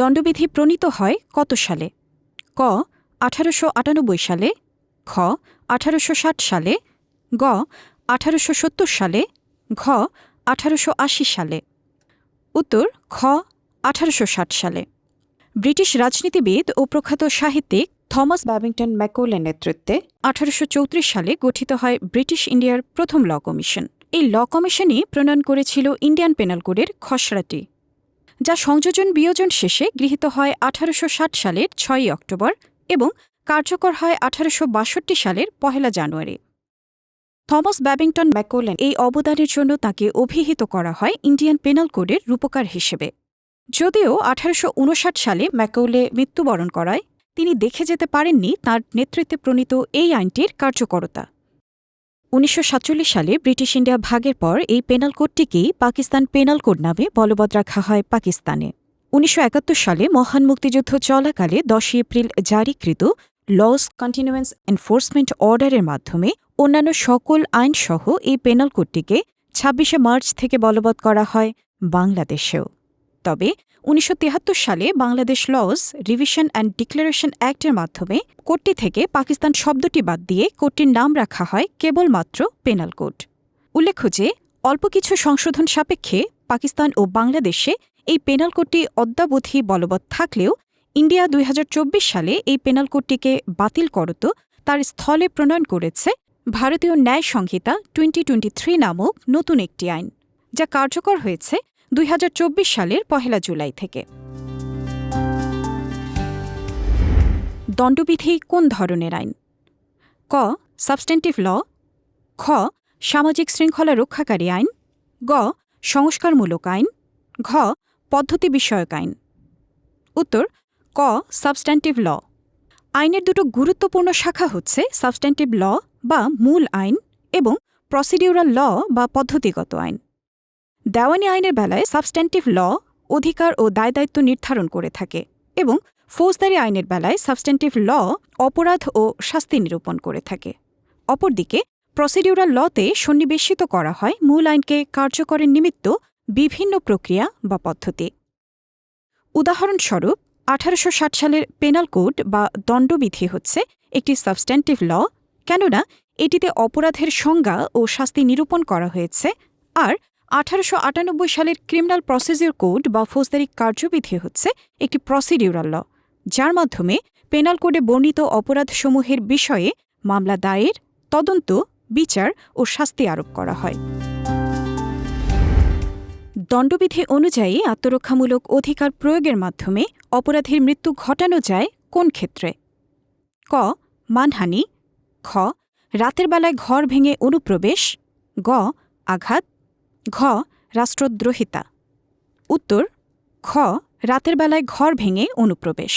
দণ্ডবিধি প্রণীত হয় কত সালে? ক, আঠারোশো আটানব্বই সালে, খ, আঠারোশো ষাট সালে, গ, আঠারোশো সত্তর সালে, ঘ, আঠারোশো আশি সালে। উত্তর, খ, আঠারোশো ষাট সালে। ব্রিটিশ রাজনীতিবিদ ও প্রখ্যাত সাহিত্যিক থমাস ব্যাবিংটন ম্যাকোলের নেতৃত্বে আঠারোশো চৌত্রিশ সালে গঠিত হয় ব্রিটিশ ইন্ডিয়ার প্রথম ল কমিশন। এই ল কমিশনই প্রণয়ন করেছিল ইন্ডিয়ান পেনাল কোডের খসড়াটি। যা সংযোজন বিয়োজন শেষে গৃহীত হয় আঠারোশ ষাট সালের ছয়ই অক্টোবর এবং কার্যকর হয় আঠারোশ বাষট্টি সালের পহেলা জানুয়ারি। থমাস ব্যাবিংটন ম্যাকোলেন এই অবদানের জন্য তাকে অভিহিত করা হয় ইন্ডিয়ান পেনাল কোডের রূপকার হিসেবে। যদিও আঠারোশ উনষাট সালে ম্যাকৌলে মৃত্যুবরণ করায় তিনি দেখে যেতে পারেননি তার নেতৃত্বে প্রণীত এই আইনটির কার্যকরতা। উনিশশো সাতচল্লিশ সালে ব্রিটিশ ইন্ডিয়া ভাগের পর এই পেনাল কোডটিকেই পাকিস্তান পেনাল কোড নামে বলবৎ রাখা হয় পাকিস্তানে। উনিশশো একাত্তর সালে মহান মুক্তিযুদ্ধ চলাকালে দশই এপ্রিল জারিকৃত লস কন্টিনিউয়েন্স এনফোর্সমেন্ট অর্ডারের মাধ্যমে অন্যান্য সকল আইনসহ এই পেনাল কোডটিকে ছাব্বিশে মার্চ থেকে বলবৎ করা হয় বাংলাদেশেও। তবে উনিশশো সালে Bangladesh laws revision and declaration অ্যাক্টের মাধ্যমে কোডটি থেকে পাকিস্তান শব্দটি বাদ দিয়ে কোডটির নাম রাখা হয় কেবলমাত্র পেনাল কোড উল্লেখ্য যে, অল্প কিছু সংশোধন সাপেক্ষে পাকিস্তান ও বাংলাদেশে এই পেনাল কোডটি অদ্যাবধি বলবৎ থাকলেও ইন্ডিয়া দুই হাজার চব্বিশ সালে এই পেনাল কোডটিকে বাতিল করত তার স্থলে প্রণয়ন করেছে ভারতীয় ন্যায় সংহিতা টোয়েন্টি টোয়েন্টি থ্রি নামক নতুন একটি আইন, যা কার্যকর হয়েছে দুই হাজার চব্বিশ সালের পহেলা জুলাই থেকে। দণ্ডবিধি কোন ধরনের আইন? ক, সাবস্টেন্টিভ ল, খ, সামাজিক শৃঙ্খলা রক্ষাকারী আইন, গ, সংস্কারমূলক আইন, ঘ, পদ্ধতি বিষয়ক আইন। উত্তর, ক সাবস্ট্যান্টিভ ল। আইনের দুটো গুরুত্বপূর্ণ শাখা হচ্ছে সাবস্ট্যান্টিভ ল বা মূল আইন এবং প্রসিডিউরাল ল বা পদ্ধতিগত আইন। দেওয়ানি আইনের বেলায় সাবস্ট্যান্টিভ ল অধিকার ও দায় দায়িত্ব নির্ধারণ করে থাকে এবং ফৌজদারি আইনের বেলায় সাবস্ট্যান্টিভ ল অপরাধ ও শাস্তি নিরূপণ করে থাকে। অপরদিকে প্রসিডিউরাল লতে সন্নিবেশিত করা হয় মূল আইনকে কার্যকরের নিমিত্ত বিভিন্ন প্রক্রিয়া বা পদ্ধতি। উদাহরণস্বরূপ, আঠারোশ ষাট সালের পেনাল কোড বা দণ্ডবিধি হচ্ছে একটি সাবস্ট্যান্টিভ ল কেননা এটিতে অপরাধের সংজ্ঞা ও শাস্তি নিরূপণ করা হয়েছে, আর আঠারোশো আটানব্বই সালের ক্রিমিনাল প্রসিডিউর কোড বা ফৌজদারি কার্যবিধি হচ্ছে একটি প্রসিডিউরাল ল, যার মাধ্যমে পেনাল কোডে বর্ণিত অপরাধসমূহের বিষয়ে মামলা দায়ের, তদন্ত, বিচার ও শাস্তি আরোপ করা হয়। দণ্ডবিধি অনুযায়ী আত্মরক্ষামূলক অধিকার প্রয়োগের মাধ্যমে অপরাধীর মৃত্যু ঘটানো যায় কোন ক্ষেত্রে? ক, মানহানি, খ, রাতের বেলায় ঘর ভেঙে অনুপ্রবেশ, গ, আঘাত ঘ, রাষ্ট্রদ্রোহিতা। উত্তর খ রাতের বেলায় ঘর ভেঙে অনুপ্রবেশ।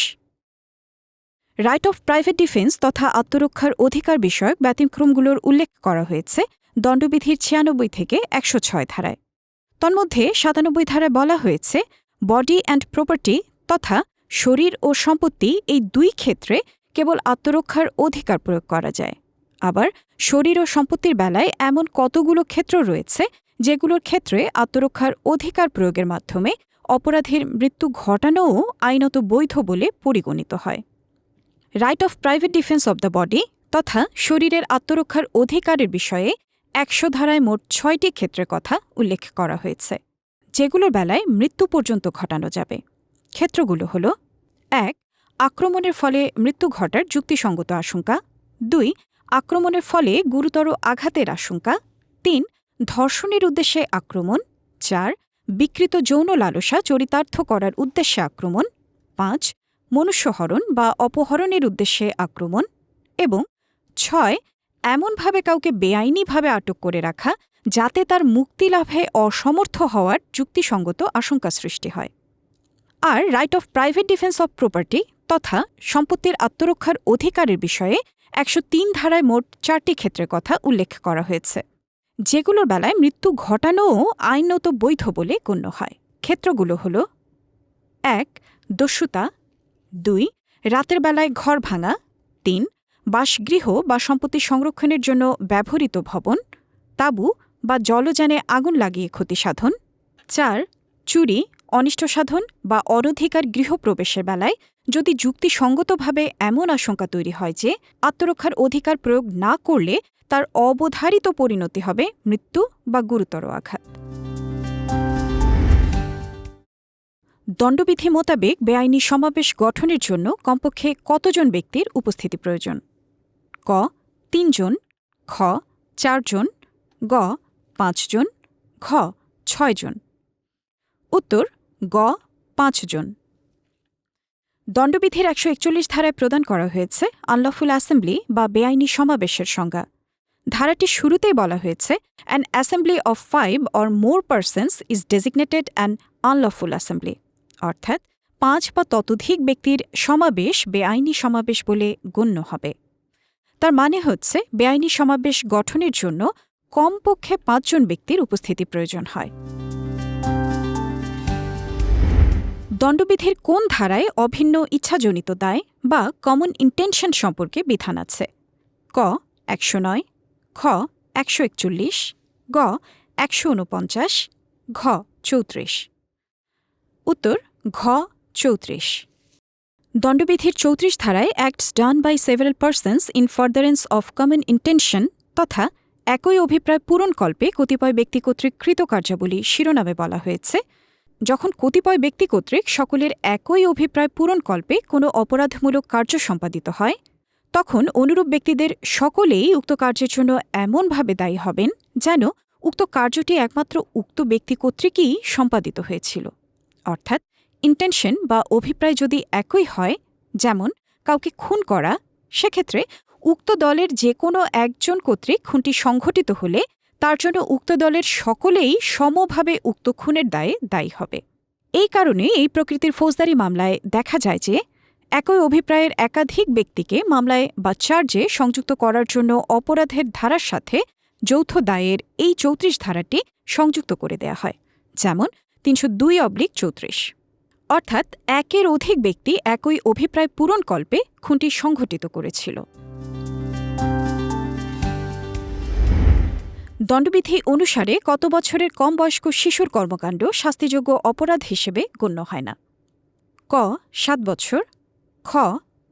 রাইট অফ প্রাইভেট ডিফেন্স তথা আত্মরক্ষার অধিকার বিষয়ক ব্যতিক্রমগুলোর উল্লেখ করা হয়েছে দণ্ডবিধির ছিয়ানব্বই থেকে একশো ছয় ধারায়। তন্মধ্যে সাতানব্বই ধারায় বলা হয়েছে বডি অ্যান্ড প্রপার্টি তথা শরীর ও সম্পত্তি এই দুই ক্ষেত্রে কেবল আত্মরক্ষার অধিকার প্রয়োগ করা যায়। আবার শরীর ও সম্পত্তির বেলায় এমন কতগুলো ক্ষেত্র রয়েছে যেগুলোর ক্ষেত্রে আত্মরক্ষার অধিকার প্রয়োগের মাধ্যমে অপরাধীর মৃত্যু ঘটানোও আইনত বৈধ বলে পরিগণিত হয়। Right of private defence of the body তথা শরীরের আত্মরক্ষার অধিকারের বিষয়ে একশো ধারায় মোট ছয়টি ক্ষেত্রের কথা উল্লেখ করা হয়েছে, যেগুলোর বেলায় মৃত্যু পর্যন্ত ঘটানো যাবে। ক্ষেত্রগুলো হল, এক, আক্রমণের ফলে মৃত্যু ঘটার যুক্তিসঙ্গত আশঙ্কা। দুই, আক্রমণের ফলে গুরুতর আঘাতের আশঙ্কা। তিন ধর্ষণের উদ্দেশ্যে আক্রমণ। চার, বিকৃত যৌন লালসা চরিতার্থ করার উদ্দেশ্যে আক্রমণ। পাঁচ, মনুষ্যহরণ বা অপহরণের উদ্দেশ্যে আক্রমণ। এবং ছয়, এমনভাবে কাউকে বেআইনিভাবে আটক করে রাখা যাতে তার মুক্তিলাভে অসমর্থ হওয়ার যুক্তিসঙ্গত আশঙ্কা সৃষ্টি হয়। আর right of private defence of property তথা সম্পত্তির আত্মরক্ষার অধিকারের বিষয়ে একশো তিন ধারায় মোট চারটি ক্ষেত্রের কথা উল্লেখ করা হয়েছে। যেগুলোর বেলায় মৃত্যু ঘটানোও আইনত বৈধ বলে গণ্য হয়। ক্ষেত্রগুলো হল, এক, দস্যুতা, দুই, রাতের বেলায় ঘর ভাঙা, তিন, বাসগৃহ বা সম্পত্তি সংরক্ষণের জন্য ব্যবহৃত ভবন, তাঁবু বা জলযানে আগুন লাগিয়ে ক্ষতি সাধন, চার, চুরি, অনিষ্ট সাধন বা অনধিকার গৃহপ্রবেশের বেলায় যদি যুক্তিসঙ্গতভাবে এমন আশঙ্কা তৈরি হয় যে আত্মরক্ষার অধিকার প্রয়োগ না করলে তার অবধারিত পরিণতি হবে মৃত্যু বা গুরুতর আঘাত। দণ্ডবিধি মোতাবেক বেআইনি সমাবেশ গঠনের জন্য কমপক্ষে কতজন ব্যক্তির উপস্থিতি প্রয়োজন? ক, তিনজন, খ, চারজন, গ, পাঁচজন, ঘ, ছয়জন। উত্তর, গ, পাঁচজন। দণ্ডবিধির একশো একচল্লিশ ধারায় প্রদান করা হয়েছে আনলফুল অ্যাসেম্বলি বা বেআইনি সমাবেশের সংজ্ঞা। ধারাটির শুরুতেই বলা হয়েছে an assembly of five or more persons is designated an unlawful assembly অর্থাৎ, পাঁচ বা ততোধিক ব্যক্তির সমাবেশ বেআইনি সমাবেশ বলে গণ্য হবে। তার মানে হচ্ছে, বেআইনি সমাবেশ গঠনের জন্য কমপক্ষে পাঁচজন ব্যক্তির উপস্থিতি প্রয়োজন হয়। দণ্ডবিধির কোন ধারায় অভিন্ন ইচ্ছাজনিত দায় বা কমন ইন্টেনশন সম্পর্কে বিধান আছে? ক, একশো নয় খ, একশো একচল্লিশ, গ, একশো উনপঞ্চাশ ঘ, চৌত্রিশ। উত্তর, ঘ, চৌত্রিশ। দণ্ডবিধির চৌত্রিশ ধারায় acts done by several persons in furtherance of common intention তথা একই অভিপ্রায় পূরণকল্পে কতিপয় ব্যক্তি কর্তৃক কৃতকার্যাবলী শিরোনামে বলা হয়েছে। যখন কতিপয় ব্যক্তি কর্তৃক সকলের একই অভিপ্রায় পূরণকল্পে কোনো অপরাধমূলক কার্য সম্পাদিত হয় তখন অনুরূপ ব্যক্তিদের সকলেই উক্ত কার্যের জন্য এমনভাবে দায়ী হবেন যেন উক্ত কার্যটি একমাত্র উক্ত ব্যক্তি কর্তৃকই সম্পাদিত হয়েছিল। অর্থাৎ ইন্টেনশন বা অভিপ্রায় যদি একই হয়, যেমন কাউকে খুন করা, সেক্ষেত্রে উক্ত দলের যে কোনো একজন কর্তৃক খুনটি সংঘটিত হলে তার জন্য উক্ত দলের সকলেই সমভাবে উক্ত খুনের দায়ে দায়ী হবে। এই কারণে এই প্রকৃতির ফৌজদারি মামলায় দেখা যায় যে একই অভিপ্রায়ের একাধিক ব্যক্তিকে মামলায় বা চার্জে সংযুক্ত করার জন্য অপরাধের ধারার সাথে যৌথ দায়ের এই চৌত্রিশ ধারাটি সংযুক্ত করে দেয়া হয়। যেমন, তিনশো দুই অব্লিক চৌত্রিশ। অর্থাৎ একের অধিক ব্যক্তি একই অভিপ্রায় পূরণকল্পে খুনটি সংঘটিত করেছিল। দণ্ডবিধি অনুসারে কত বছরের কম বয়স্ক শিশুর কর্মকাণ্ড শাস্তিযোগ্য অপরাধ হিসেবে গণ্য হয় না। ক, সাত বছর খ,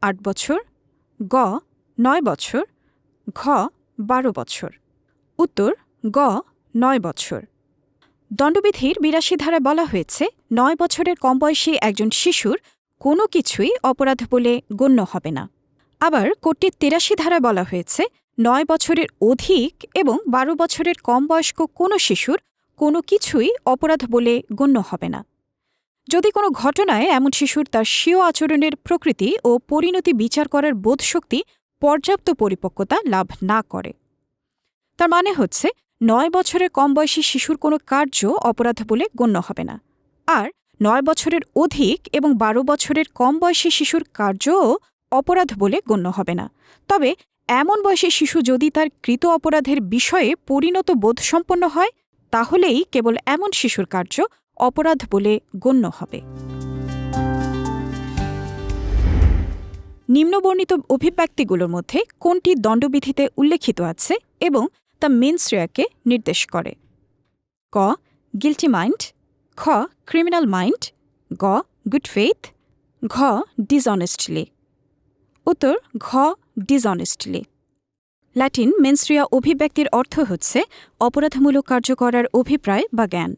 আট বছর, গ, নয় বছর, ঘ, বারো বছর। উত্তর, গ, নয় বছর। দণ্ডবিধির বিরাশি ধারায় বলা হয়েছে, নয় বছরের কম বয়সী একজন শিশুর কোনো কিছুই অপরাধ বলে গণ্য হবে না। আবার কোর্টের তিরাশি ধারায় বলা হয়েছে, নয় বছরের অধিক এবং বারো বছরের কম বয়স্ক কোনো শিশুর কোনো কিছুই অপরাধ বলে গণ্য হবে না। যদি কোনো ঘটনায় এমন শিশুর তার স্বীয় আচরণের প্রকৃতি ও পরিণতি বিচার করার বোধশক্তি পর্যাপ্ত পরিপক্কতা লাভ না করে। তার মানে হচ্ছে, নয় বছরের কম বয়সী শিশুর কোনো কার্য অপরাধ বলে গণ্য হবে না। আর নয় বছরের অধিক এবং বারো বছরের কম বয়সী শিশুর কার্যও অপরাধ বলে গণ্য হবে না। তবে এমন বয়সী শিশু যদি তার কৃত অপরাধের বিষয়ে পরিণত বোধসম্পন্ন হয়, তাহলেই কেবল এমন শিশুর কার্য অপরাধ বলে গণ্য হবে। নিম্নবর্ণিত অভিব্যক্তিগুলোর মধ্যে কোনটি দণ্ডবিধিতে উল্লেখিত আছে এবং তা মেনশ্রেয়াকে নির্দেশ করে? ক গিলটি মাইন্ড খ ক্রিমিনাল মাইন্ড গ গুড ফেথ ঘ ডিসঅনেস্টলি উত্তর, ঘ ডিসঅনেস্টলি ল্যাটিন মেনস্ট্রিয়া অভিব্যক্তির অর্থ হচ্ছে অপরাধমূলক কার্য করার অভিপ্রায় বা জ্ঞান।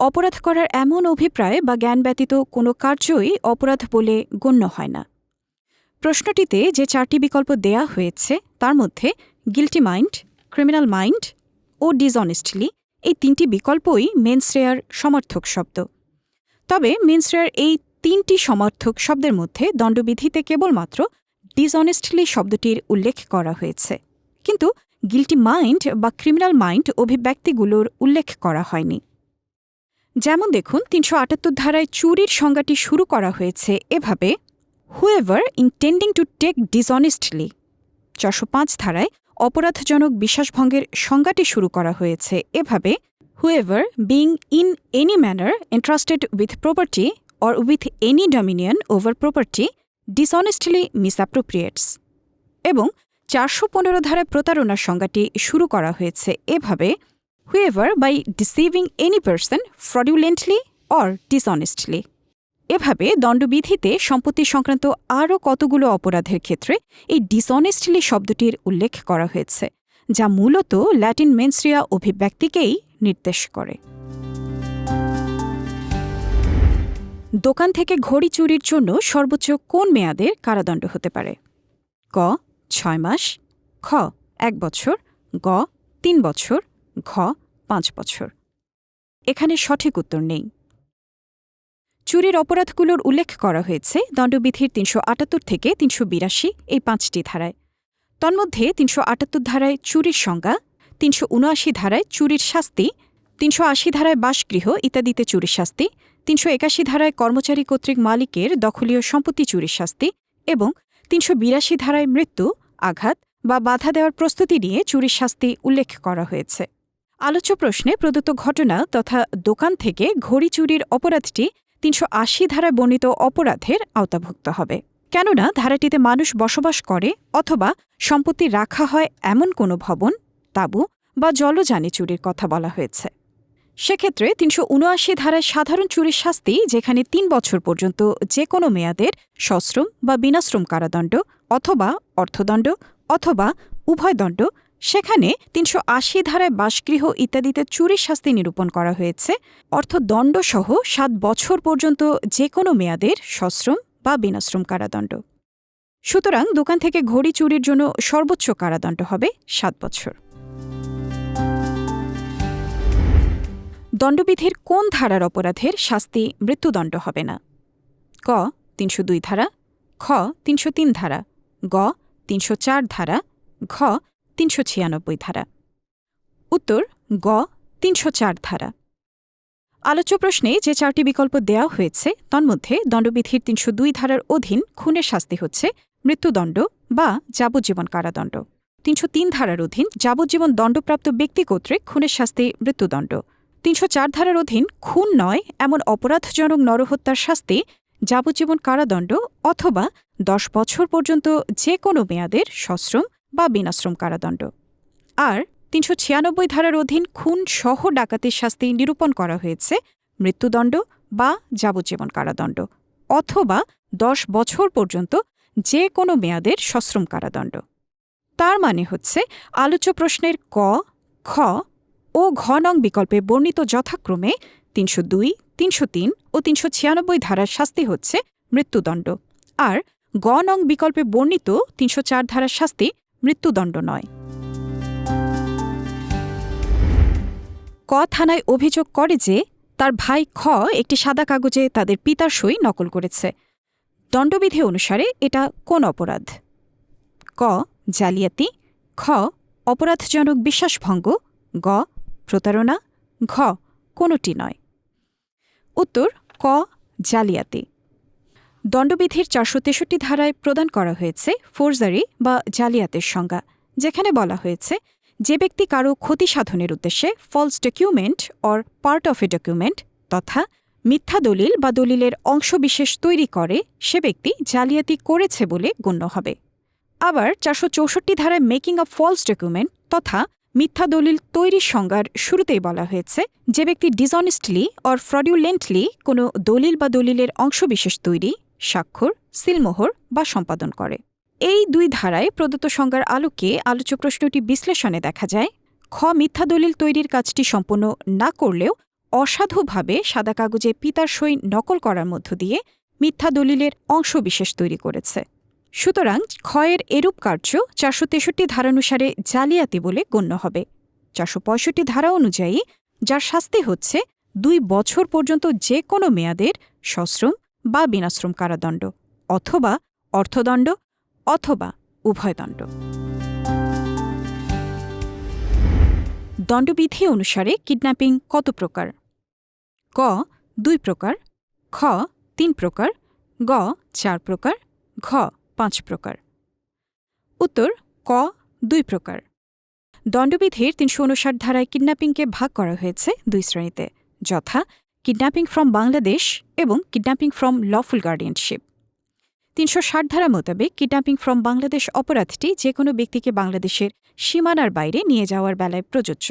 অপরাধ করার এমন অভিপ্রায় বা জ্ঞান ব্যতীত কোনো কার্যই অপরাধ বলে গণ্য হয় না। প্রশ্নটিতে যে চারটি বিকল্প দেয়া হয়েছে, তার মধ্যে গিলটি মাইন্ড ক্রিমিনাল মাইন্ড ও ডিসঅনেস্টলি এই তিনটি বিকল্পই মেনশ্রেয়ার সমর্থক শব্দ। তবে মেনশ্রেয়ার এই তিনটি সমর্থক শব্দের মধ্যে দণ্ডবিধিতে কেবলমাত্র ডিসঅনেস্টলি শব্দটির উল্লেখ করা হয়েছে। কিন্তু গিলটি মাইন্ড বা ক্রিমিনাল মাইন্ড অভিব্যক্তিগুলোর উল্লেখ করা হয়নি। যেমন দেখুন, তিনশো আটাত্তর ধারায় চুরির সংজ্ঞাটি শুরু করা হয়েছে এভাবে whoever intending to take dishonestly চারশো পাঁচ ধারায় অপরাধজনক বিশ্বাসভঙ্গের সংজ্ঞাটি শুরু করা হয়েছে এভাবে whoever being in any manner entrusted with property or with any dominion over property dishonestly misappropriates এবং চারশো পনেরো ধারায় প্রতারণার সংজ্ঞাটি শুরু করা হয়েছে এভাবে whoever by deceiving any person fraudulently or dishonestly এভাবে দণ্ডবিধিতে সম্পত্তি সংক্রান্ত আরও কতগুলো অপরাধের ক্ষেত্রে এই ডিসঅনেস্টলি শব্দটির উল্লেখ করা হয়েছে, যা মূলত ল্যাটিন মেন্সরিয়া অভিব্যক্তিকেই নির্দেশ করে। দোকান থেকে ঘড়ি চুরির জন্য সর্বোচ্চ কোন মেয়াদের কারাদণ্ড হতে পারে? ক, ছয় মাস, খ, এক বছর, গ, তিন বছর ঘ পাঁচ বছর। এখানে সঠিক উত্তর নেই। চুরির অপরাধগুলোর উল্লেখ করা হয়েছে দণ্ডবিধির তিনশো আটাত্তর থেকে তিনশো বিরাশি এই পাঁচটি ধারায়। তন্মধ্যে তিনশো আটাত্তর ধারায় চুরির সংজ্ঞা, তিনশো উনআশি ধারায় চুরির শাস্তি, তিনশো আশি ধারায় বাসগৃহ ইত্যাদিতে চুরির শাস্তি, তিনশো একাশি ধারায় কর্মচারী কর্তৃক মালিকের দখলীয় সম্পত্তি চুরির শাস্তি এবং তিনশো বিরাশি ধারায় মৃত্যু, আঘাত বা বাধা দেওয়ার প্রস্তুতি নিয়ে চুরির শাস্তি উল্লেখ করা হয়েছে। আলোচ্য প্রশ্নে প্রদত্ত ঘটনা তথা দোকান থেকে ঘড়ি চুরির অপরাধটি তিনশো আশি ধারায় বর্ণিত অপরাধের আওতাভুক্ত হবে। কেননা ধারাটিতে মানুষ বসবাস করে অথবা সম্পত্তি রাখা হয় এমন কোনো ভবন, তাঁবু বা জলযানে চুরির কথা বলা হয়েছে। সেক্ষেত্রে তিনশো উনআশি ধারায় সাধারণ চুরির শাস্তি, যেখানে তিন বছর পর্যন্ত যে কোনো মেয়াদের সশ্রম বা বিনাশ্রম কারাদণ্ড অথবা অর্থদণ্ড অথবা উভয়দণ্ড সেখানে তিনশো আশি ধারায় বাসগৃহ ইত্যাদিতে চুরির শাস্তি নিরূপণ করা হয়েছে। অর্থ অর্থদণ্ডসহ সাত বছর পর্যন্ত যে কোনো মেয়াদের সশ্রম বা বিনাশ্রম কারাদণ্ড। সুতরাং দোকান থেকে ঘড়ি চুরির জন্য সর্বোচ্চ কারাদণ্ড হবে সাত বছর। দণ্ডবিধির কোন ধারার অপরাধের শাস্তি মৃত্যুদণ্ড হবে না? ক, তিনশো দুই ধারা, খ, তিনশো তিন ধারা, গ, তিনশো চার ধারা, ঘ তিনশো ছিয়ানব্বই ধারা। উত্তর, গ, তিনশো চার ধারা। আলোচ্য প্রশ্নে যে চারটি বিকল্প দেওয়া হয়েছে, তন্মধ্যে দণ্ডবিধির তিনশো দুই ধারার অধীন খুনের শাস্তি হচ্ছে মৃত্যুদণ্ড বা যাবজ্জীবন কারাদণ্ড। তিনশো তিন ধারার অধীন যাবজ্জীবন দণ্ডপ্রাপ্ত ব্যক্তি কর্তৃক খুনের শাস্তি মৃত্যুদণ্ড। তিনশো চার ধারার অধীন খুন নয়, এমন অপরাধজনক নরহত্যার শাস্তি যাবজ্জীবন কারাদণ্ড অথবা দশ বছর পর্যন্ত যে কোনো মেয়াদের সশ্রম বা বিনাশ্রম কারাদণ্ড। আর তিনশো ছিয়ানব্বই ধারার অধীন খুন সহ ডাকাতির শাস্তি নিরূপণ করা হয়েছে মৃত্যুদণ্ড বা যাবজ্জীবন কারাদণ্ড অথবা দশ বছর পর্যন্ত যে কোনো মেয়াদের সশ্রম কারাদণ্ড। তার মানে হচ্ছে আলোচ্য প্রশ্নের ক, খ ও ঘ নং বিকল্পে বর্ণিত যথাক্রমে তিনশো দুই, তিনশো তিন ও তিনশো ছিয়ানব্বই ধারার শাস্তি হচ্ছে মৃত্যুদণ্ড। আর গ নং বিকল্পে বর্ণিত তিনশো চার ধারার শাস্তি মৃত্যুদণ্ড নয়। ক থানায় অভিযোগ করে যে, তার ভাই খ একটি সাদা কাগজে তাদের পিতার সই নকল করেছে। দণ্ডবিধি অনুসারে এটা কোন অপরাধ? ক, জালিয়াতি। খ, অপরাধজনক বিশ্বাসভঙ্গ। গ, প্রতারণা। ঘ, কোনটি নয়। উত্তর, ক, জালিয়াতি। দণ্ডবিধির চারশো তেষট্টি ধারায় প্রদান করা হয়েছে ফোর্জারি বা জালিয়াতের সংজ্ঞা, যেখানে বলা হয়েছে, যে ব্যক্তি কারও ক্ষতি সাধনের উদ্দেশ্যে false document or part of a document তথা মিথ্যা দলিল বা দলিলের অংশবিশেষ তৈরি করে, সে ব্যক্তি জালিয়াতি করেছে বলে গণ্য হবে। আবার চারশো চৌষট্টি ধারায় মেকিং অব ফলস ডকুমেন্ট তথা মিথ্যা দলিল তৈরির সংজ্ঞার শুরুতেই বলা হয়েছে, যে ব্যক্তি ডিসঅনেস্টলি অর ফ্রডিউলেন্টলি কোনো দলিল বা দলিলের অংশবিশেষ তৈরি স্বাক্ষর, সিলমোহর বা সম্পাদন করে। এই দুই ধারায় প্রদত্ত সংজ্ঞার আলোকে আলোচ্য প্রশ্নটি বিশ্লেষণে দেখা যায়, খ মিথ্যা দলিল তৈরির কাজটি সম্পন্ন না করলেও অসাধুভাবে সাদা কাগজে পিতার সই নকল করার মধ্য দিয়ে মিথ্যা দলিলের অংশবিশেষ তৈরি করেছে। সুতরাং ক্ষয়ের এরূপ কার্য চারশো তেষট্টি ধারানুসারে জালিয়াতি বলে গণ্য হবে। চারশো পঁয়ষট্টি ধারা অনুযায়ী যার শাস্তি হচ্ছে, দুই বছর পর্যন্ত যে কোনো মেয়াদের সশ্রম বা বিনাশ্রম কারাদণ্ড, অথবা অর্থদণ্ড, অথবা উভয়দণ্ড দণ্ডবিধি অনুসারে কিডন্যাপিং কত প্রকার? ক, দুই প্রকার, খ, তিন প্রকার, গ, চার প্রকার, ঘ, পাঁচ প্রকার। উত্তর, ক, দুই প্রকার। দণ্ডবিধির তিনশো উনষাট ধারায় কিডন্যাপিংকে ভাগ করা হয়েছে দুই শ্রেণীতে, যথা কিডন্যাপিং ফ্রম বাংলাদেশ এবং কিডন্যাপিং ফ্রম লফুল গার্ডিয়ানশিপ তিনশো ষাট ধারা মোতাবেক কিডন্যাপিং ফ্রম বাংলাদেশ অপরাধটি যে কোনো ব্যক্তিকে বাংলাদেশের সীমানার বাইরে নিয়ে যাওয়ার বেলায় প্রযোজ্য।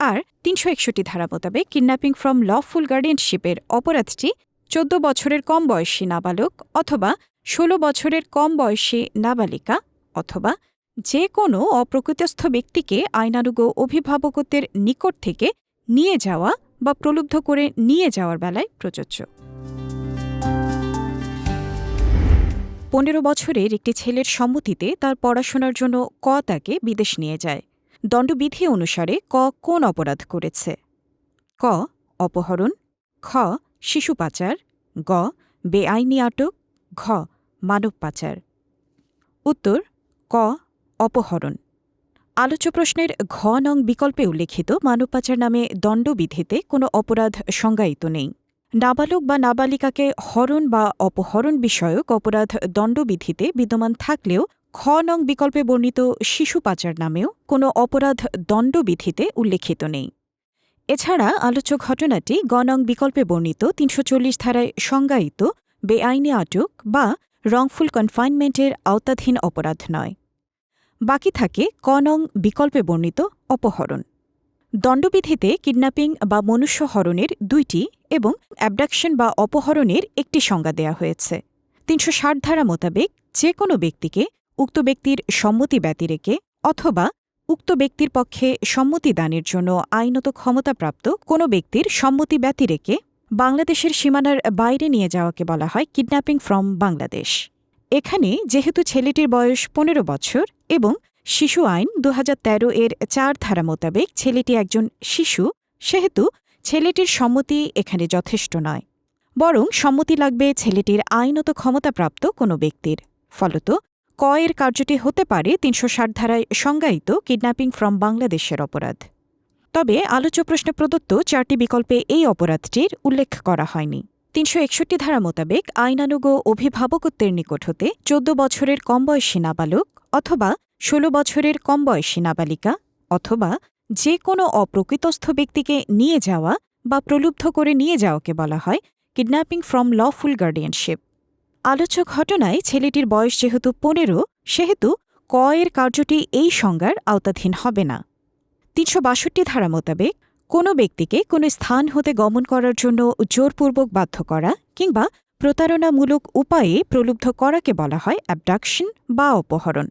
আর তিনশো একষট্টি ধারা মোতাবেক কিডন্যাপিং ফ্রম লফুল গার্ডিয়ানশিপের অপরাধটি চোদ্দ বছরের কম বয়সী নাবালক অথবা ষোলো বছরের কম বয়সী নাবালিকা অথবা যে কোনো অপ্রকৃতস্থ ব্যক্তিকে আইনানুগ অভিভাবকত্বের নিকট থেকে নিয়ে যাওয়া বা প্রলুব্ধ করে নিয়ে যাওয়ার বেলায় প্রযোজ্য। পনেরো বছরের একটি ছেলের সম্মতিতে তার পড়াশোনার জন্য ক তাকে বিদেশ নিয়ে যায়। দণ্ডবিধি অনুসারে ক কোন অপরাধ করেছে? ক, অপহরণ, খ, শিশু পাচার, গ, বেআইনি আটক, ঘ, মানব পাচার। উত্তর, ক, অপহরণ। আলোচ্য প্রশ্নের ঘ নং বিকল্পে উল্লেখিত মানব পাচার নামে দণ্ডবিধিতে কোনো অপরাধ সংজ্ঞায়িত নেই। নাবালক বা নাবালিকাকে হরণ বা অপহরণ বিষয়ক অপরাধ দণ্ডবিধিতে বিদ্যমান থাকলেও খ নং বিকল্পে বর্ণিত শিশু পাচার নামেও কোনো অপরাধ দণ্ডবিধিতে উল্লেখিত নেই। এছাড়া আলোচ্য ঘটনাটি গ নং বিকল্পে বর্ণিত তিনশো চল্লিশ ধারায় সংজ্ঞায়িত বেআইনি আটক বা রংফুল কনফাইনমেন্টের আওতাধীন অপরাধ নয়। বাকি থাকে ক নং বিকল্পে বর্ণিত অপহরণ। দণ্ডবিধিতে কিডন্যাপিং বা মনুষ্যহরণের দুইটি এবং অ্যাবডাকশন বা অপহরণের একটি সংজ্ঞা দেয়া হয়েছে। তিনশো ষাট ধারা মোতাবেক যে কোনো ব্যক্তিকে উক্ত ব্যক্তির সম্মতি ব্যতিরেকে অথবা উক্ত ব্যক্তির পক্ষে সম্মতি দানের জন্য আইনত ক্ষমতাপ্রাপ্ত কোনো ব্যক্তির সম্মতি ব্যতিরেকে বাংলাদেশের সীমানার বাইরে নিয়ে যাওয়াকে বলা হয় কিডন্যাপিং ফ্রম বাংলাদেশ। এখানে যেহেতু ছেলেটির বয়স পনেরো বছর এবং শিশু আইন দু হাজার তেরো এর চার ধারা মোতাবেক ছেলেটি একজন শিশু, সেহেতু ছেলেটির সম্মতি এখানে যথেষ্ট নয়। বরং সম্মতি লাগবে ছেলেটির আইনত ক্ষমতাপ্রাপ্ত কোনো ব্যক্তির। ফলত ক এর কার্যটি হতে পারে তিনশো ষাট ধারায় সংজ্ঞায়িত কিডন্যাপিং ফ্রম বাংলাদেশের অপরাধ। তবে আলোচ্য প্রশ্নে প্রদত্ত চারটি বিকল্পে এই অপরাধটির উল্লেখ করা হয়নি। তিনশো একষট্টি ধারা মোতাবেক আইনানুগ অভিভাবকত্বের নিকট হতে চোদ্দ বছরের কম বয়সী নাবালক অথবা ষোলো বছরের কম বয়সী নাবালিকা অথবা যে কোনো অপ্রকৃতস্থ ব্যক্তিকে নিয়ে যাওয়া বা প্রলুব্ধ করে নিয়ে যাওয়াকে বলা হয় কিডন্যাপিং ফ্রম লফুল গার্ডিয়ানশিপ। আলোচ্য ঘটনায় ছেলেটির বয়স যেহেতু পনেরো, সেহেতু ক এর কার্যটি এই সংজ্ঞার আওতাধীন হবে না। তিনশো বাষট্টি ধারা মোতাবেক কোনো ব্যক্তিকে কোনো স্থান হতে গমন করার জন্য জোরপূর্বক বাধ্য করা কিংবা প্রতারণামূলক উপায়ে প্রলুব্ধ করাকে বলা হয় অ্যাবডাকশন বা অপহরণ।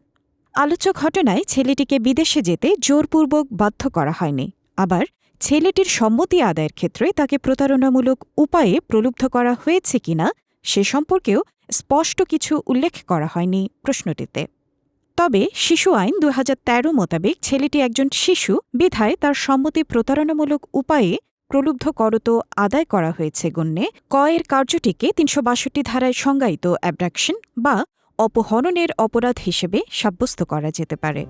আলোচ্য ঘটনায় ছেলেটিকে বিদেশে যেতে জোরপূর্বক বাধ্য করা হয়নি। আবার ছেলেটির সম্মতি আদায়ের ক্ষেত্রে তাকে প্রতারণামূলক উপায়ে প্রলুব্ধ করা হয়েছে কিনা সে সম্পর্কেও স্পষ্ট কিছু উল্লেখ করা হয়নি প্রশ্নটিতে। তবে শিশু আইন দু হাজার তেরো মোতাবেক ছেলেটি একজন শিশু, বিধায় তার সম্মতি প্রতারণামূলক উপায়ে প্রলুব্ধ করত আদায় করা হয়েছে গণ্যে। ক এর কার্যটিকে তিনশো বাষট্টি ধারায় সংজ্ঞায়িত অ্যাবডাকশন বা অপহরণের অপরাধ হিসেবে সাব্যস্ত করা যেতে পারে।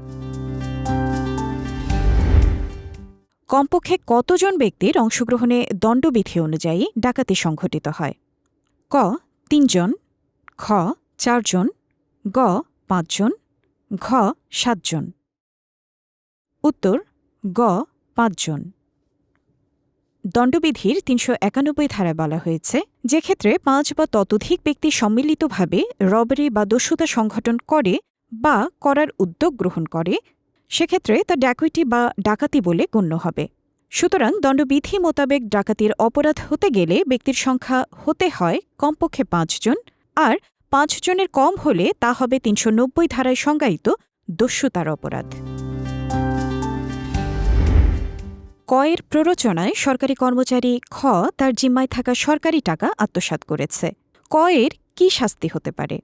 কমপক্ষে কতজন ব্যক্তির অংশগ্রহণে দণ্ডবিধি অনুযায়ী ডাকাতি সংঘটিত হয়? ক, তিনজন, খ, চারজন, গ, পাঁচজন ঘ, সাতজন। উত্তর, গ, পাঁচজন। দণ্ডবিধির তিনশো একানব্বই ধারায় বলা হয়েছে, যে ক্ষেত্রে পাঁচ বা ততোধিক ব্যক্তি সম্মিলিতভাবে রবারি বা দস্যুতা সংগঠন করে বা করার উদ্যোগ গ্রহণ করে, সেক্ষেত্রে তা ডাকুইটি বা ডাকাতি বলে গণ্য হবে। সুতরাং দণ্ডবিধি মোতাবেক ডাকাতির অপরাধ হতে গেলে ব্যক্তির সংখ্যা হতে হয় কমপক্ষে পাঁচজন, আর পাঁচজনের কম হলে তা হবে তিনশো নব্বই ধারায় সংজ্ঞায়িত দস্যুতার অপরাধ। কয়ের প্ররোচনায় সরকারি কর্মচারী খ তার জিম্মায় থাকা সরকারি টাকা আত্মসাৎ করেছে। কয়ের কি শাস্তি হতে পারে?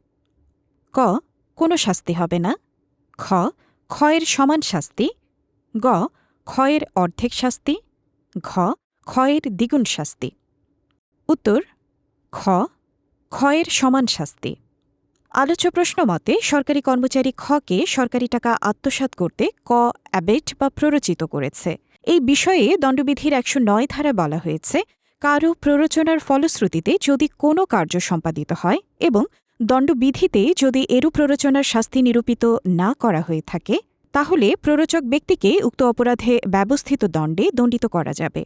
ক, কোনো শাস্তি হবে না। খ, ক্ষয়ের সমান শাস্তি। গ, ক্ষয়ের অর্ধেক শাস্তি। ঘ, ক্ষয়ের দ্বিগুণ শাস্তি। উত্তর, খ ক্ষয়ের সমান শাস্তি। আলোচ্য প্রশ্ন মতে, সরকারি কর্মচারী খকে সরকারি টাকা আত্মসাৎ করতে ক অ্যাবেট বা প্ররোচিত করেছে। এই বিষয়ে দণ্ডবিধির একশো নয় ধারা বলা হয়েছে, কারও প্ররোচনার ফলশ্রুতিতে যদি কোনো কার্য সম্পাদিত হয় এবং দণ্ডবিধিতে যদি এরু প্ররোচনার শাস্তি নিরূপিত না করা হয়ে থাকে, তাহলে প্ররোচক ব্যক্তিকে উক্ত অপরাধে ব্যবস্থিত দণ্ডে দণ্ডিত করা যাবে।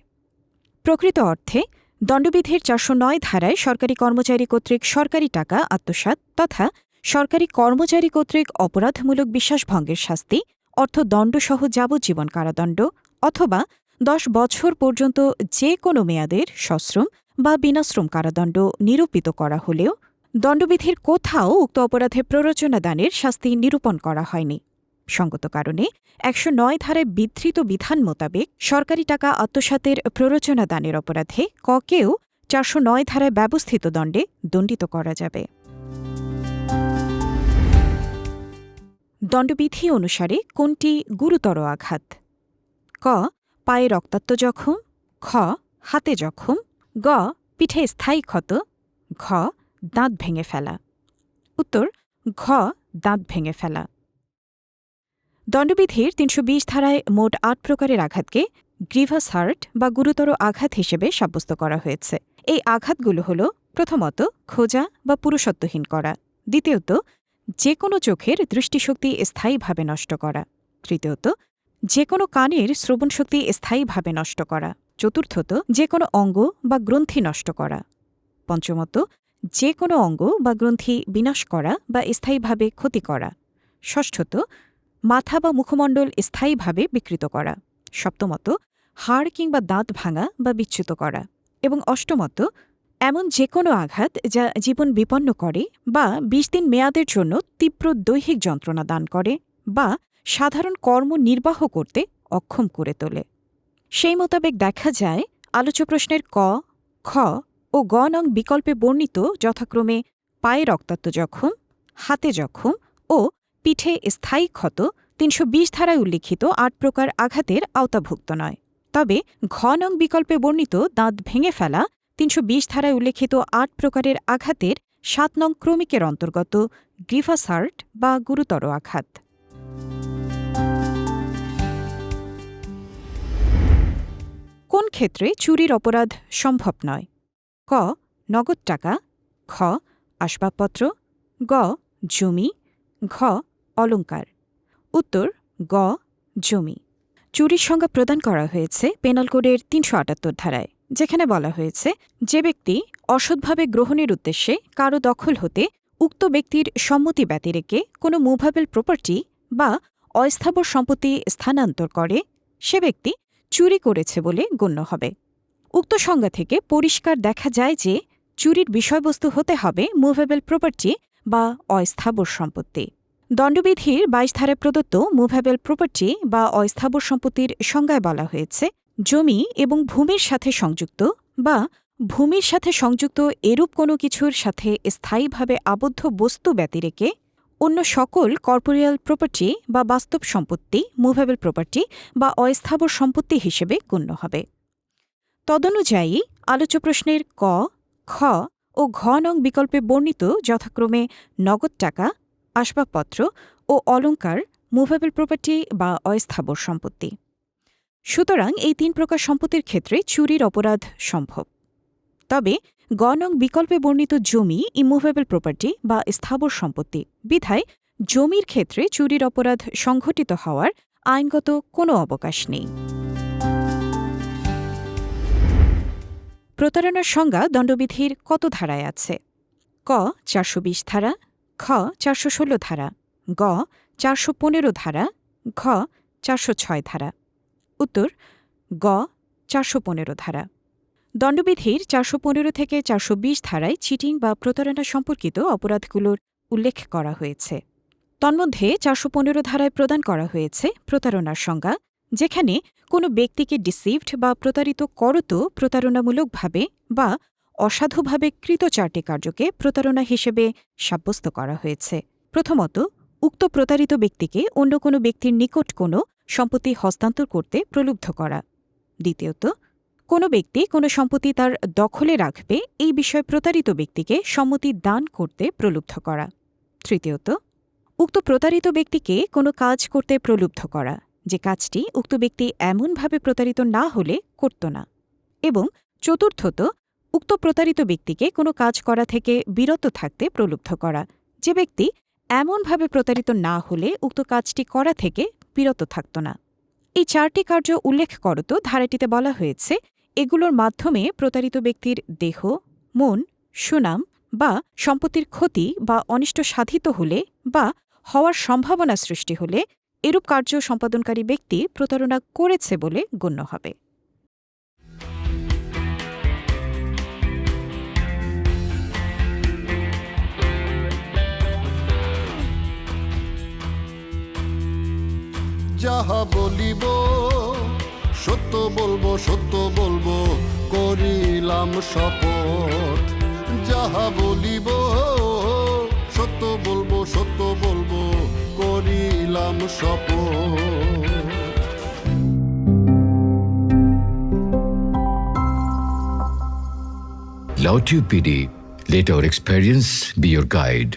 প্রকৃত অর্থে দণ্ডবিধির চারশো নয় ধারায় সরকারি কর্মচারী কর্তৃক সরকারি টাকা, আত্মসাৎ তথা সরকারি কর্মচারী কর্তৃক অপরাধমূলক বিশ্বাসভঙ্গের শাস্তি, অর্থ অর্থদণ্ডসহ যাবজ্জীবন কারাদণ্ড অথবা দশ বছর পর্যন্ত যে কোনো মেয়াদের সশ্রম বা বিনাশ্রম কারাদণ্ড নিরূপিত করা হলেও দণ্ডবিধির কোথাও উক্ত অপরাধে প্ররোচনা দানের শাস্তি নিরূপণ করা হয়নি। সঙ্গত কারণে একশো নয় ধারায় বিধৃত বিধান মোতাবেক সরকারি টাকা আত্মসাতের প্ররোচনা দানের অপরাধে ককেও চারশো নয় ধারায় ব্যবস্থিত দণ্ডে দণ্ডিত করা যাবে। দণ্ডবিধি অনুসারে কোনটি গুরুতর আঘাত? ক, পায়ে রক্তাক্ত জখম, খ, হাতে জখম, গ, পিঠে স্থায়ী ক্ষত, ঘ, দাঁত ভেঙে ফেলা। উত্তর, ঘ, দাঁত ভেঙে ফেলা। দণ্ডবিধির তিনশো বিশ ধারায় মোট আট প্রকারের আঘাতকে গ্রিভাস হার্ট বা গুরুতর আঘাত হিসেবে সাব্যস্ত করা হয়েছে। এই আঘাতগুলো হল, প্রথমত, খোঁজা বা পুরুষত্বহীন করা। দ্বিতীয়ত যে কোনো চোখের দৃষ্টিশক্তি স্থায়ীভাবে নষ্ট করা। তৃতীয়ত যে কোনো কানের শ্রবণশক্তি স্থায়ীভাবে নষ্ট করা। চতুর্থত যে কোনো অঙ্গ বা গ্রন্থি নষ্ট করা। পঞ্চমত যে কোনো অঙ্গ বা গ্রন্থি বিনাশ করা বা স্থায়ীভাবে ক্ষতি করা। ষষ্ঠত মাথা বা মুখমণ্ডল স্থায়ীভাবে বিকৃত করা। সপ্তমত, হাড় কিংবা দাঁত ভাঙা বা বিচ্যুত করা। এবং অষ্টমত, এমন যে কোনো আঘাত যা জীবন বিপন্ন করে বা বিশ দিন মেয়াদের জন্য তীব্র দৈহিক যন্ত্রণা দান করে বা সাধারণ কর্ম নির্বাহ করতে অক্ষম করে তোলে। সেই মোতাবেক দেখা যায়, আলোচ্য প্রশ্নের ক, খ ও গ নং বিকল্পে বর্ণিত যথাক্রমে পায়ে রক্তাক্ত জখম, হাতে জখম ও পিঠে স্থায়ী ক্ষত তিনশো বিশ ধারায় উল্লিখিত আট প্রকার আঘাতের আওতাভুক্ত নয়। তবে ঘ নং বিকল্পে বর্ণিত দাঁত ভেঙে ফেলা তিনশো বিশ ধারায় উল্লেখিত আট প্রকারের আঘাতের সাত নং ক্রমিকের অন্তর্গত গ্রিফাসার্ট বা গুরুতর আঘাত। কোন ক্ষেত্রে চুরির অপরাধ সম্ভব নয়? ক. নগদ টাকা, খ. আসবাবপত্র, গ. জমি, ঘ. অলঙ্কার উত্তর, গ, জমি। চুরির সংজ্ঞা প্রদান করা হয়েছে পেনাল কোডের তিনশো আটাত্তর ধারায়, যেখানে বলা হয়েছে, যে ব্যক্তি অসৎভাবে গ্রহণের উদ্দেশ্যে কারও দখল হতে উক্ত ব্যক্তির সম্মতি ব্যতিরেকে কোনো মুভাবেল প্রপার্টি বা অস্থাবর সম্পত্তি স্থানান্তর করে, সে ব্যক্তি চুরি করেছে বলে গণ্য হবে। উক্ত সংজ্ঞা থেকে পরিষ্কার দেখা যায় যে চুরির বিষয়বস্তু হতে হবে মুভেবল প্রপার্টি বা অস্থাবর সম্পত্তি। দণ্ডবিধির বাইশ ধারে প্রদত্ত মুভেবল প্রপার্টি বা অস্থাবর সম্পত্তির সংজ্ঞায় বলা হয়েছে, জমি এবং ভূমির সাথে সংযুক্ত বা ভূমির সাথে সংযুক্ত এরূপ কোনো কিছুর সাথে স্থায়ীভাবে আবদ্ধ বস্তু ব্যতিরেকে অন্য সকল কর্পোরিয়াল প্রপার্টি বা বাস্তব সম্পত্তি, মুভেবল প্রপার্টি বা অস্থাবর সম্পত্তি হিসেবে গণ্য হবে। তদনুযায়ী, আলোচ্য প্রশ্নের ক, খ ও ঘ নং বিকল্পে বর্ণিত যথাক্রমে নগদ টাকা আসবাবপত্র ও অলঙ্কার মুভেবল প্রপার্টি বা অস্থাবর সম্পত্তি। সুতরাং এই তিন প্রকার সম্পত্তির ক্ষেত্রে চুরির অপরাধ সম্ভব। তবে গণং বিকল্পে বর্ণিত জমি ইমুভেবল প্রপার্টি বা স্থাবর সম্পত্তি বিধায় জমির ক্ষেত্রে চুরির অপরাধ সংঘটিত হওয়ার আইনগত কোনো অবকাশ নেই। প্রতারণার সংজ্ঞা দণ্ডবিধির কত ধারায় আছে? ক, চারশো বিশ ধারা খ চারশো ষোলো ধারা, গ চারশো পনেরো ধারা, ঘ চারশো ছয় ধারা। উত্তর, গ চারশো পনেরো ধারা। দণ্ডবিধির চারশো পনেরো থেকে চারশো বিশ ধারায় চিটিং বা প্রতারণা সম্পর্কিত অপরাধগুলোর উল্লেখ করা হয়েছে। তন্মধ্যে চারশো পনেরো ধারায় প্রদান করা হয়েছে প্রতারণার সংজ্ঞা, যেখানে কোনো ব্যক্তিকে ডিসিভড বা প্রতারিত করত প্রতারণামূলকভাবে বা অসাধুভাবে কৃত চারটি কার্যকে প্রতারণা হিসেবে সাব্যস্ত করা হয়েছে। প্রথমত, উক্ত প্রতারিত ব্যক্তিকে অন্য কোনো ব্যক্তির নিকট কোনো সম্পত্তি হস্তান্তর করতে প্রলুব্ধ করা। দ্বিতীয়ত, কোনো ব্যক্তি কোনো সম্পত্তি তার দখলে রাখবে, এই বিষয়ে প্রতারিত ব্যক্তিকে সম্মতি দান করতে প্রলুব্ধ করা। তৃতীয়ত, উক্ত প্রতারিত ব্যক্তিকে কোনো কাজ করতে প্রলুব্ধ করা, যে কাজটি উক্ত ব্যক্তি এমনভাবে প্রতারিত না হলে করত না। এবং চতুর্থত উক্ত প্রতারিত ব্যক্তিকে কোনো কাজ করা থেকে বিরত থাকতে প্রলুব্ধ করা। যে ব্যক্তি এমনভাবে প্রতারিত না হলে উক্ত কাজটি করা থেকে বিরত থাকত না। এই চারটি কার্য উল্লেখ করত ধারাটিতে বলা হয়েছে, এগুলোর মাধ্যমে প্রতারিত ব্যক্তির দেহ, মন, সুনাম বা সম্পত্তির ক্ষতি বা অনিষ্ট সাধিত হলে বা হওয়ার সম্ভাবনা সৃষ্টি হলে এরূপ কার্য সম্পাদনকারী ব্যক্তি প্রতারণা করেছে বলে গণ্য হবে। যাহা বলিব সত্য বলব সত্য বলব করিলাম শপথ যাহা বলিব সত্য বলব সত্য বলব করিলাম শপথ Lautube PD, let our experience be guide.